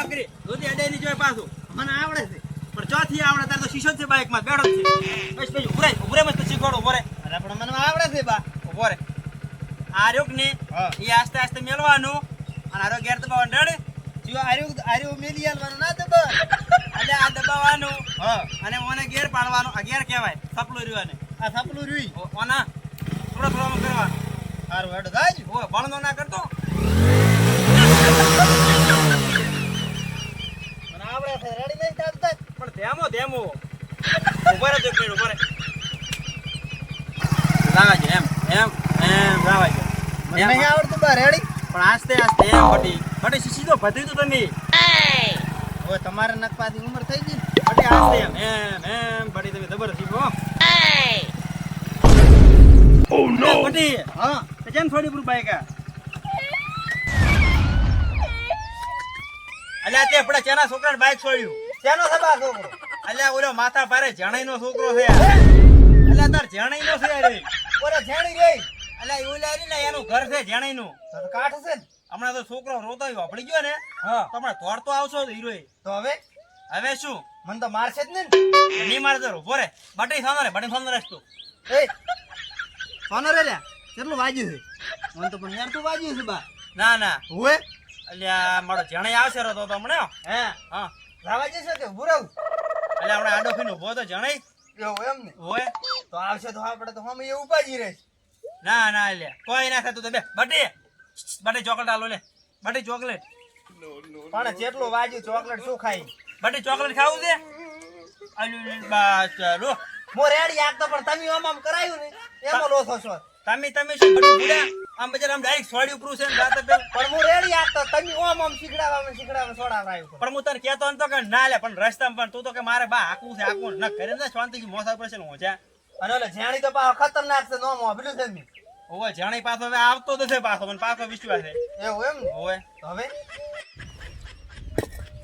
આમ કરી. દોધી અડે ની જોય પાછું. મને આવડે છે. પણ ચોથી આવડે તારે તો શીશો છે બાઇકમાં બેઠો છે. બસ પછી ઉભરે ઉભરે મસ્ત શીખવાડો ઉભરે અરે પણ મને આવડે છે બા. ઊભો રે આ રહ્યો ને એ આસ્તે આસ્તે મેળવાનું અને આરો ગેર દબાવવાનું રેડી જો આર્યું આર્યું મેલી આલવાનું ના દબ એટલે આ દબાવવાનું. અને ઓને ગેર પાડવાનું. આ ગેર કહેવાય સપલું રહ્યું આ સપલું રૂઈ. ઓના થોડો થોડો કરવાનું. સારું હેડો જાજ. ઓ બળનો ના કરતો મને આવડે છે રેડી નહીં ચાલતા પણ ધેમો ધેમો ઊભો રહે એક મિનિટ ઊભો રહે લાવાજો એમ એમ એમ લાવાજો મને નહીં આવડતું બા રેડી પણ આસ્તે આસ્તે એમ બટી. બટી શીશી તો ભદ્રી તો તમે. હવે તમારે નકપાથી ઉંમર થઈ ગઈ ને? બટી આસ્તે એમ એમ એમ બટી તમે જબર શીખો ઓ નો બટી હા કેમ થોડી પૂરું બાઈક અલ્યા તે આપણા ચેના છોકરાને બાઈક છોડ્યું. શેનો છે બા છોકરો અલ્યા ઓલો માથા પારે જણાઈનો છોકરો છે. એટલે અલ્યા તાર જણાઈનો છે રે. ઓરે જણી ગઈ. અલ્યા ઓલા ઓલા ને એનું ઘર છે જણાઈ નું તો કાઠ છે હમણાં તો છોકરો રોતો વાપડી ગયો ને હા. તો હમણાં તોડતો આવશો હીરો તો હવે? હવે શું? મને તો મારશે જ ને નહીં મારે તો ઊભો રે. બટી સોનો રે બટી સોનો રેસ તું. એ સોનો રે લ્યા કેટલું વાગ્યું છે? મને તો પણ યાર વાગ્યું છે બા. ના ના. એ અલ્યા મારો જણાઈ આવશે રો તો તો હમણાં હે? હા. લાવા જશે કે ભૂરાવ એટલે આપણે આડો ખીને ઊભો તો જણાઈ એવું એમ ને? હોય. તો આવશે તો આપણે તો હમ એ ઉપાજી રહે ના ના લે કોઈ ના થતું તો બે બટી. બટી ચોકલેટ આલો લે. બટી ચોકલેટ. પણ જેટલું વાજ્યું ચોકલેટ શું ખાઈ બટી ચોકલેટ ખાવું છે? બસ ચાલો. મો રેડી આગતો પણ તમે આમ આમ કરાયું ને એમાં લોસો છો. તમે તમે શું બટી ભૂલ્યા આમ બજાર આમ ડાયરેક્ટ સોડી ઉપરું છે ને રાતે પણ હું રેડી આગતો તમે ઓમ ઓમ શીખડાવા શીખડાવા સોડાવરાયું પણ હું તને કહેતો તો કે ના લે પણ રસ્તામાં પણ તું તો કે મારે બા આકું છે આકવું ન કરે ને શાંતિથી મોસા પર છે હું છે અને ઓલે જેણી તો પાછો ખતરનાક છે નો મોબલ્યું છે ને ઓવે જાણી પાછો હવે આવતો તો છે પાછો મને પાછો વિશ્વાસ છે. એવું એમ? ઓવે. હવે?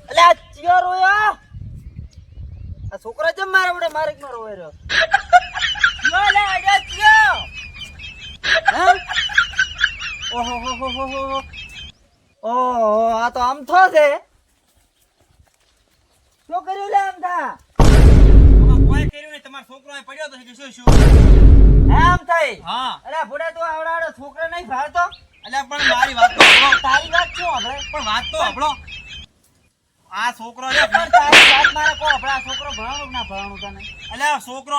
અલે આ ચિયો રોયો? આ છોકરો જેમ મારે વડે મારે જ મારો રહ્યો. લે આ ચિયો! હે? ઓહો હો હો હો. ઓહો આ તો આમથો છે શું કર્યું લે આમ થા? કોઈ કર્યું નહીં. તમારો છોકરો પડ્યો તો શું શું? આમ થઈ? હા. અરે ભૂડા તું આવડાડો છોકરો નહીં ભાળતો? અલ્યા પણ મારી વાત તો સાંભળો. તારી વાત શું આપણે પણ વાત તો સાંભળો. આ છોકરો છે. પણ તારી વાત મારે કો આપણે આ છોકરો ભણાવું ના ભણાવું તને? અલ્યા છોકરો.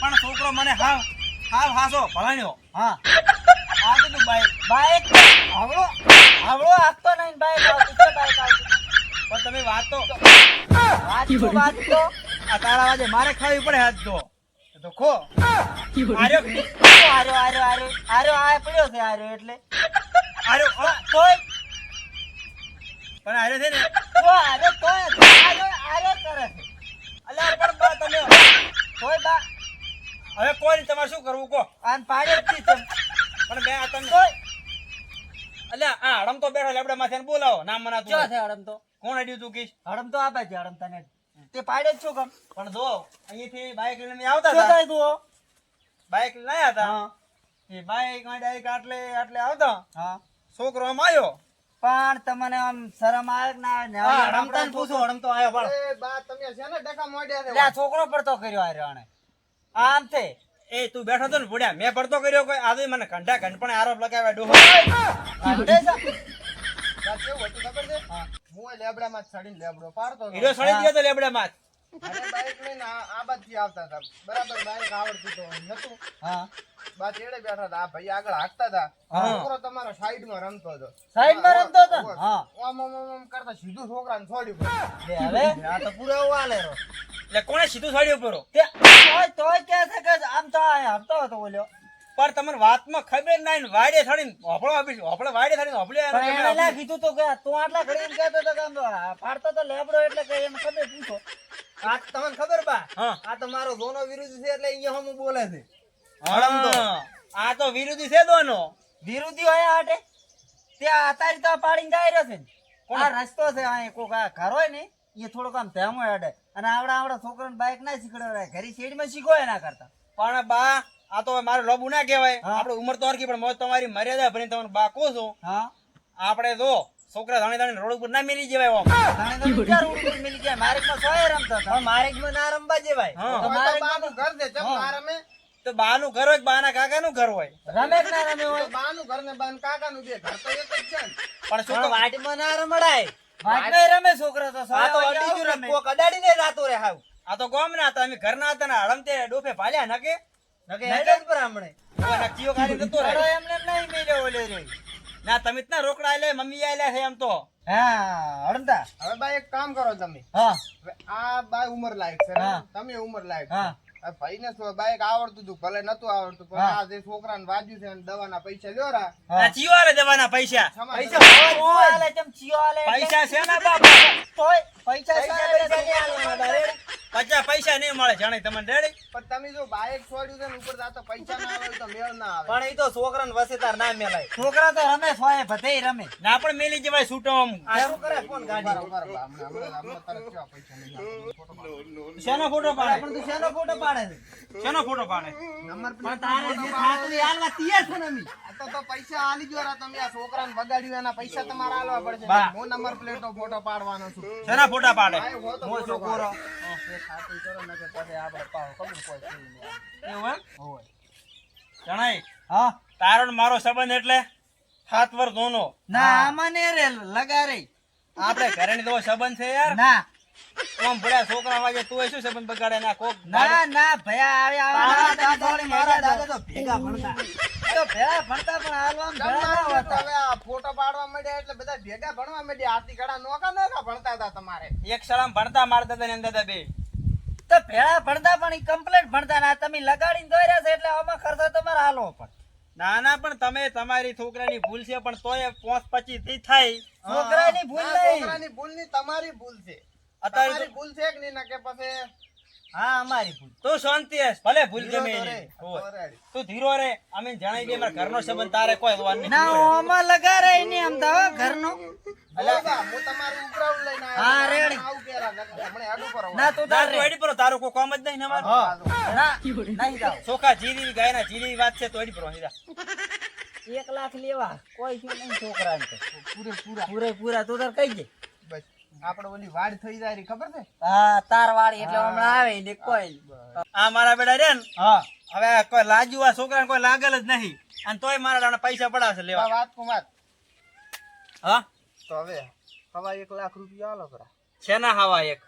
પણ છોકરો મને હા હા હાસો ભણાયો હા. આ તો બાઈક બાઈક આવડો આવડો આપતો નહીં બાઈક બાઈક તમે વાત તો વાત તો વાત તો આ તારા વાજે મારે ખાવી પડે હાથ તો તો ખો. આર્યો કે? આર્યો આર્યો આર્યો આર્યો આ પડ્યો આર્યો એટલે. આર્યો તોય. પણ આર્યો છે ને તો આર્યો તોય આર્યો આર્યો કરે પણ તમે કોઈ બા. હવે કોઈ તમારે શું કરવું, કહો. આન પાડે પણ મેં આ તમને અલ્યા આ હડમ તો બેઠો લેબડા માથે બોલાવો. નામ મનાતું તું. છે હડમ તો? કોણ અડ્યું તું કીશ? હડમ તો આપે છે હડમ તને. તે પાડે જ છું કમ? પણ જો અહીંથી બાઈક લઈને આવતા શું હતા. થાય તું બાઇક લાયા હતા. હા. એ બાઇકમાં ડાયરેક્ટ આટલે આટલે આવતા. હા. છોકરો આમ આવ્યો. પણ તમને આમ શરમ આવે કે ના આવે ને હા હવે હડમતા ને પૂછો. હડમ તો આવ્યો પણ એ બા તમે છે ને ડકા મોડ્યા છોકરો પડતો કર્યો આણે આમ તે. એ તું બેઠો તો ને ભૂડ્યા. મેં પડતો કર્યો કોઈ. આજે મને ઘંટા ઘંટ પણ આરોપ લગાવ્યા. ડોહો. કેવું હતું ખબર છે? હું. એ લેબડામાં જ ચડીને લેબડો પાડતો હીરો સડી ગયો તો લેબડા માં અને બાઈક લઈને આ આવતા હતા. બરાબર બાઈક આવડતું તો નતું. હા. બા તેડે બેઠા હતા. આ ભાઈ આગળ હાકતા હતા. છોકરો તમારો સાઈડમાં રમતો હતો. સાઈડમાં રમતો હતો? હા. ઓમ ઓમ આમ કરતા સીધું છોકરાને છોડ્યું પડ્યું. લે હવે. આ તો પૂરો વાલે એટલે કોણે સીધું સાડી ઉપર તે તોય તોય કે છે કે આમ તો આ હરતો હતો બોલ્યો પણ તમને વાતમાં ખબર ના ને વાડે થડીને હોપળો આપી હોપળો વાડે થડીને હોપળે પણ કીધું તો કે તું આટલા ઘડી કહેતો તો કે આમ પાડતો તો લેબડો એટલે કે એમ ખબર પૂછો. આ તમને ખબર બા? આ તો મારો જોનો વિરુદ્ધ છે એટલે અહીંયા હું બોલે છે. આ તો વિરોધી છે દોનો. વિરોધી હોય આટે તે આતારી તો પાડીને જાય રહ્યો છે આ રસ્તો છે આ કોક આ ઘર હોય ને એ થોડોક આમ ધેમો અડે અને આવડા આવડા છોકરાને બાઇક ના શીખડાવે ઘરી શેડમાં શીખો એના કરતા. પણ બા આ તો મારે લોબુ ના કહેવાય. આપણે ઉંમર તો હરકી પણ મોજ તમારી મર્યાદા ભરીને તમને બા કહું છું. હા. આપણે જો છોકરા ધાણી ધાણી રોડ ઉપર ના મેલી જવાય ઓમ મિલી ગયા સોય રમતા મારેકમાં ના રમવા જેવાય બાનું ઘર દે ના રમે તો બાનું ઘર હોય કે બાના કાકાનું ઘર હોય? રમે કે ના રમે હોય. તો બાનું ઘર ને બાન કાકાનું બે ઘર તો એક જ છે પણ શું કહું? ના રમડાય. વાટમાંય રમે છોકરા તો આ તો અડી ગયું રમે. કોક અડાડીને રાતો રે હાવ. આ તો ગોમ ના હતા અમે ઘર ના હતા ને હળમતે ડોફે ભાલ્યા નકે? નકે હેડ પર બ્રાહ્મણે હવે કાઢી જતો રહે. એમને નહીં મેલ્યો ઓલે રે. ના તમે જ ના રોકડા લે મમ્મી આયલા છે એમ તો. હા હળમતા. હવે બા એક કામ કરો તમે. હા. આ બા ઉંમર લાયક છે તમે ઉમર લાયક હા. ભાઈને બાઈક આવડતું હતું ભલે નતું આવડતું પણ આ જે છોકરાને વાજ્યું છે અને દવાના પૈસા લ્યો રા. આ ચિયો આલે દેવાના પૈસા. પૈસા આલે ચમ ચિયો આલે પૈસા છે ને બાપા? તોય પૈસા પૈસા છે પૈસા નહીં આલવાના પચાસ પૈસા નહીં મળે જાણે તમને ડેડી પણ તમે જો બાઈક છોડ્યું છે ને ઉપર જાતો પૈસા ના આવે તો મેળ ના આવે. પણ એ તો છોકરાને વસે તાર ના મેલાય. છોકરા તો રમે સોય બધેય રમે. ના પણ મેલી જવાય છૂટો આમ. શું કરે? ફોન ગાડી. ફોટો પાડો. શેનો ફોટો પાડે? પણ તું શેનો ફોટો પાડે? છે. શેનો ફોટો પાડે? નંબર પણ તારે જે થાતું એ હાલવા તૈયાર છો ને મી તો તો પૈસા આલી જો રા તમે આ છોકરાને બગાડ્યું એના પૈસા તમારે આલવા પડશે. હું નંબર પ્લેટનો ફોટો પાડવાનો છું. શેના ફોટા પાડે? મો છોકરો. એ ખાતું કરો ને કે પછી આપણે પાડો. કમ કોઈ એવું હોય. જણાય. હા. તારો મારો સંબંધ એટલે સાત પર દોનો ના આમાં ને રે લગા રે આપણે ઘરે તો સંબંધ છે યાર. ના. આમ ભડ્યા છોકરા વાગે તું શું સંબંધ બગાડે ના કોક ના ના ભયા આવે આવે દાદા મારા દાદા તો ભેગા ભણતા. તો ભેગા ભણતા પણ હાલવામાં ભેગા ના તમારે હવે આ ફોટો પાડવા માંડ્યા એટલે બધા ભેગા ભણવા માંડ્યા. આરતી કડા નોકા નોકા ભણતા હતા તમારે. એક શાળામાં ભણતા મારા દાદા ને દાદા બે. તો ભેળા ભણતા પણ ઈ કમ્પ્લેટ ભણતા ના. તમે લગાડીને દોર્યા છે એટલે આમાં ખર્ચો તમારે હાલો પણ ના ના પણ તમે તમારી છોકરાની ભૂલ છે પણ તોય પોંચ પચીસથી થાય. છોકરાની ભૂલ નહીં. છોકરાની ભૂલની તમારી ભૂલ છે. અત્યારે ભૂલ છે કે નહીં ના પછી હા અમારી ભૂલ તું શાંતિ હશ ભલે ભૂલ ગમે તો. રે. ધીરો રે અમે મારા ઘરનો સંબંધ તારે કોઈ વાર નહીં ના ઓમાં લગાડે નહીં આમ તો ઘરનો હું તમારું ઉપરાવું લઈને હા, રેડી. આવું પહેરા, નકર હમણાં પર. ના તું તાર રે. પરો તારું કોઈ કામ જ નહીં ને અમારું. ના નહીં જાવ ચોખા જીરી ગાયના જીરી વાત છે તો એડી પરો હીરા. એક લાખ લેવા કોઈ છોકરા નહીં છોકરાને. પૂરે પૂરા તું તાર કઈ દે બસ. આપણે ઓલી વાડ થઈ જાય ખબર છે? હા તાર વાડ એટલે હમણાં આવે ને કોઈ. આ મારા બેડા રે ને હા. હવે કોઈ લાજુ આ છોકરાને કોઈ લાગેલ જ નહીં. અને તોય મારા ડાણે પૈસા પડાશે લેવા. વાત કો વાત. હા? તો હવે હવા એક લાખ રૂપિયા આલો કરા છે ના હવા એક?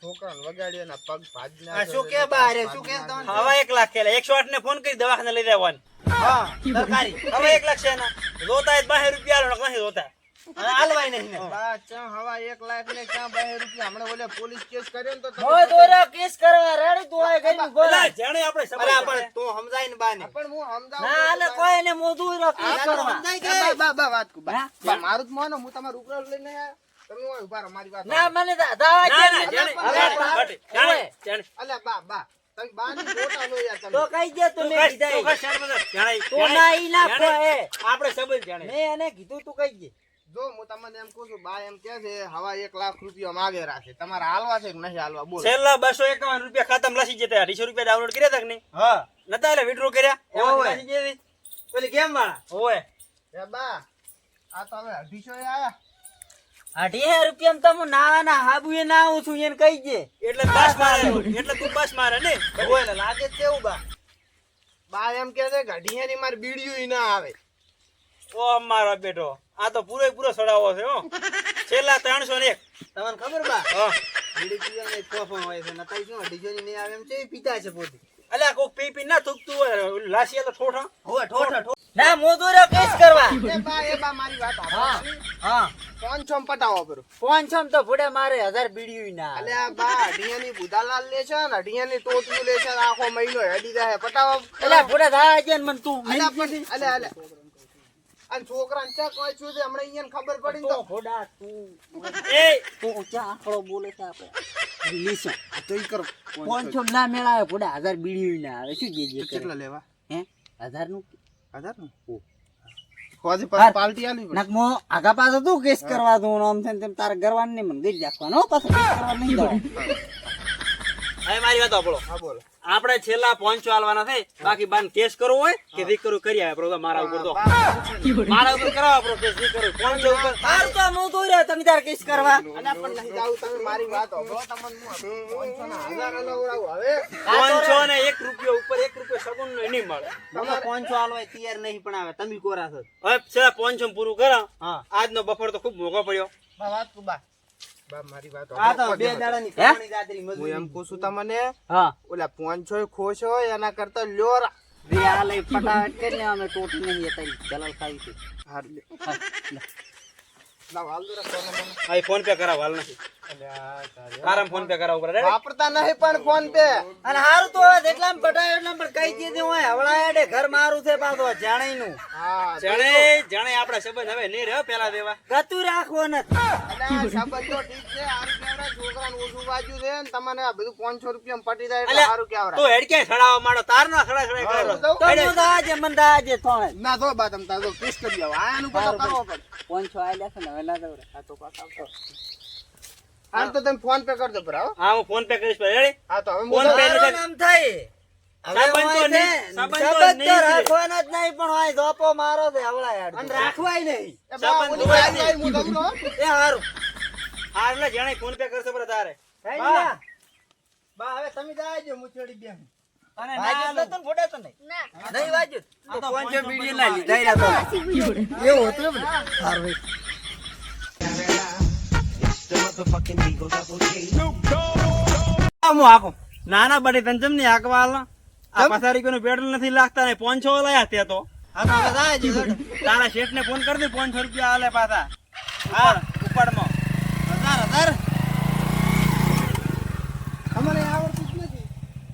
છોકરાને વગાડ્યો એના પગ ભાજી શું કે બારે શું કે હવા એક લાખ કેલા એકસો આઠ ને ફોન કરી દવાખાને લઈ જવાનું. હા. સરકારી. હવે એક લાખ છે ના રોતા બાહેર રૂપિયા આલો નહીં નથી અને હાલવાય નહીં બા ચા હવા એક લાખ ને ચા બે રૂપિયા. હમણાં ઓલે પોલીસ કેસ કર્યો ને તો તમે મોય કેસ કરવા રેડી તું આય કરી જાણે આપણે સંબંધ પણ તું સમજાય ને બાને. પણ હું સમજાવું ના આલે કોઈ ને મોઢું રો કેસ કરવા. સમજાય કે? બા, બા, બા, વાત કરું, બા. મારું જ માનો હું તમારું ઉપરા લઈને. તમે ઊભા રહો, મારી વાત ના મને દાવા ના, જાણે, જાણે, બા બા. આપણે સંબંધ જાણે મેં એને કીધું તું કઈ દે. જો હું તમને એમ કહું છું બા એમ કે છે હવા એક લાખ રૂપિયા માગે રાખે. તમારે હાલવા છે કે નહીં હાલવા? બોલો. છેલ્લા બસો એકાવન રૂપિયા ખાતામાં લસી જતા અઢીસો રૂપિયા ડાઉનલોડ કર્યા તક નહીં? હા. નતા એટલે વિડ્રો કર્યા? ઓવે. પેલી કેમ વાળા? ઓવે. એ બા આ તો હવે અઢીસો એ આયા. અઢી રૂપિયા તમે નાવાના હાબુ એ ના આવું છું એને કહી દે. એટલે બસ મારે એટલે તું બસ મારે ને. હોય ને લાગે છે એવું બા. બા એમ કે છે કે અઢીયાની મારી બીડીયું ના આવે. ઓ મારો બેટો. આ તો પૂરો પૂરો સડાવો છે હો. છેલ્લા ત્રણસો ને એક. તમને ખબર બા? હા. બીડી પીવાને તોફાન હોય છે નતાઈ શું અઢીસો નહીં આવે એમ છે પીતા છે પોતે. અલ્યા કોક પી પી ના થૂકતું હોય લાસિયા તો ઠોઠા. હોય ઠોઠા ઠોઠા. ના મોદુરો કેસ કરવા. એ બા એ બા મારી વાત હા હા. પાંચસો માં પટાવો પાંચસો માં તો ભૂડે મારે હજાર બીડી ના. અલે આ બા અઢીયાની બુધાલાલ લે છે ને અઢીયાની લે છે આખો મહિનો હેડી જાય પટાવો. ભૂડે થાય છે ને મને તું અલે અલે અને છોકરાને ચા કોઈ છું છે હમણાં અહીંયા ખબર પડી તો તો તું એ! તું ઊંચા આંકડો બોલે છે આપણે. લીસો. તો ઈ કરો. પાંચસો ના મેળાવે ભૂડે હજાર બીડી ના આવે. શું જે જે કેટલા લેવા? હે? હજારનું હજારનું ઓ. પાલટી આલી પડે. મો આગા પાછો તું કેસ કરવા દઉં આમ થઈને તેમ તારે ગરવાનું નહીં મને ગઈ રાખવાનો પાછો. કેસ કરવા નહીં દઉં હવે મારી વાત આપણો હા બોલો. આપણે છેલ્લા પોંચો આલવાના છે. બાકી બાન કેસ કરવો હોય કે રી કરવું કરી આવે પ્રોગ્રામ મારા ઉપર તો. મારા ઉપર કરાવો આપણો કેસ રી કરવું પોંચો ઉપર? તાર તો હું તો રહ્યો તમે તાર કેસ કરવા. પણ નહીં જાવ તમે મારી વાત હોભળો તમને હવે. પોંચો ને એક રૂપિયો ઉપર એક રૂપિયો સગુન નો નહીં મળે. મને પાંચસો આલવાય તૈયાર નહીં પણ આવે તમે કોરા છો? હવે છેલ્લા પોંચો પૂરું કરો હા. આજનો બફર તો ખૂબ મોગો પડ્યો. વાત તું ફોન પે કરાવ હાલ નથી. આરામ ફોન પે કરાવ ઉપર વાપરતા નહીં પણ ફોન પે. અને હારું તો હવે જેટલા બટાય એટલા પણ કઈ દીધું હોય. હવળા એડે ઘર મારું છે પાછો જાણે નું જાણે જાણે આપણા સંબંધ હવે નહીં રહ્યો પેલા દેવા ગતું રાખવો નથી સંબંધ તો ઠીક છે છોકરાને ઓછું વાગ્યું છે ને તમને આ બધું પાંચસો રૂપિયા પટી જાય એટલે સારું કેવડા તું હેડ ક્યાંય સડાવવા માંડો? તાર ના સડા સડા કરો તો દાજે મન દાજે થોડે ના તો બા તમ તાર તો કિસ કરી આવો. આનું બધું કરવો પડે. પાંચસો આલ્યા છે ને હવે ના દવડે હા તો પાછો આવતો. હાલ તો તમે ફોન પે કરજો ભરાવો હા. હું ફોન પે કરીશ રેડી હા તો હવે ફોન પે નથી. થાય. હવે હું હો. હા તમે જાજો હું બેન અને વાગ્યું તો તને નહીં. નહીં વાગ્યું. આ તો પાંચસો પાંચસો ના લીધા એના તો. હું આખો? નાના બડી તને જમ નહીં હાંકવા આલો? આ પસારી કોઈનું પેટ્રોલ નથી લાગતા ને પાંચસો લાયા તે તો. તારા શેઠ ને ફોન કરી દે પાંચસો રૂપિયા આલે પાછા. હા.